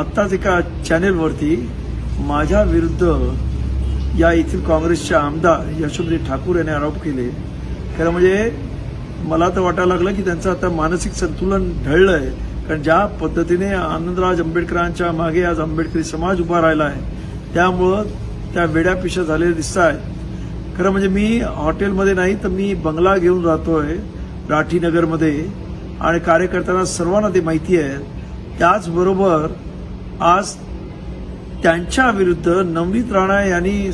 आत्ताच एका चॅनेलवरती माझ्या विरुद्ध या येथील काँग्रेसचे आमदार यशोमती ठाकूर यांनी आरोप केले. खरं म्हणजे मला तर वाटायला लागलं की त्यांचं आता मानसिक संतुलन ढळलं आहे कारण ज्या पद्धतीने आनंदराज आंबेडकरांच्या मागे आज आंबेडकरी समाज उभा राहिला आहे त्यामुळं त्या वेड्या पिशा झालेल्या दिसत आहेत खरं म्हणजे मी हॉटेलमध्ये नाही तर मी बंगला घेऊन राहतोय राठीनगरमध्ये. आणि कार्यकर्त्यांना सर्वांना ते माहिती आहे. त्याचबरोबर आज त्यांच्या विरुद्ध नवनीत राणा यांनी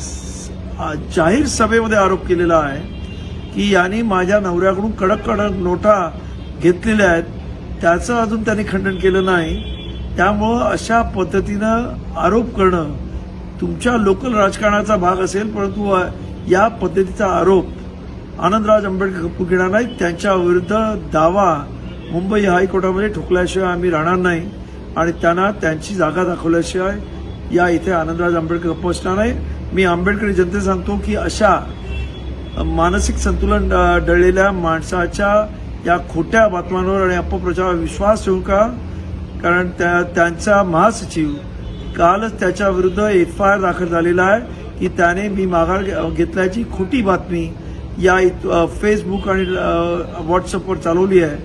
जाहीर सभेमध्ये आरोप केलेला आहे की यांनी माझ्या नवऱ्याकडून कडक कडक नोटा घेतलेल्या आहेत. त्याचं अजून त्यांनी खंडन केलं नाही. त्यामुळं अशा पद्धतीनं आरोप करणं तुमच्या लोकल राजकारणाचा भाग असेल परंतु या पद्धतीचा आरोप आनंदराज आंबेडकर कपूर घेणार नाहीत. त्यांच्या विरुद्ध दावा मुंबई हायकोर्टामध्ये ठोकल्याशिवाय आम्ही राहणार नाही. आणि त्यांना त्यांची जागा दाखवल्याशिवाय या इथे आनंदराज आंबेडकर पोहोचणार नाही. मी आंबेडकरी जनते सांगतो की अशा मानसिक संतुलन डळलेल्या माणसाच्या या खोट्या बातम्यांवर आणि अपप्रचारावर विश्वास ठेवू का? कारण त्या त्यांचा महासचिव कालच त्याच्या विरुद्ध एफ आय आर दाखल झालेला आहे की त्याने मी माघार घेतल्याची खोटी बातमी या फेसबुक आणि व्हॉट्सअपवर चालवली आहे.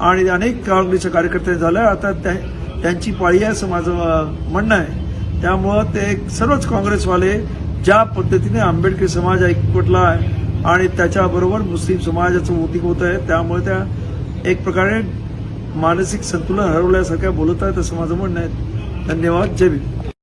आणि अनेक काँग्रेसच्या कार्यकर्त्यांनी झालं. आता त्या- त्यांची पाळी आहे असं माझं म्हणणं आहे. त्यामुळं ते सर्वच काँग्रेसवाले ज्या पद्धतीने आंबेडकर समाज ऐकवटला आहे आणि त्याच्याबरोबर मुस्लिम समाजाचं मोती होत आहे त्यामुळे त्या एक प्रकारे मानसिक संतुलन हरवल्यासारख्या बोलत आहेत असं माझं म्हणणं आहे. धन्यवाद. जय भीम.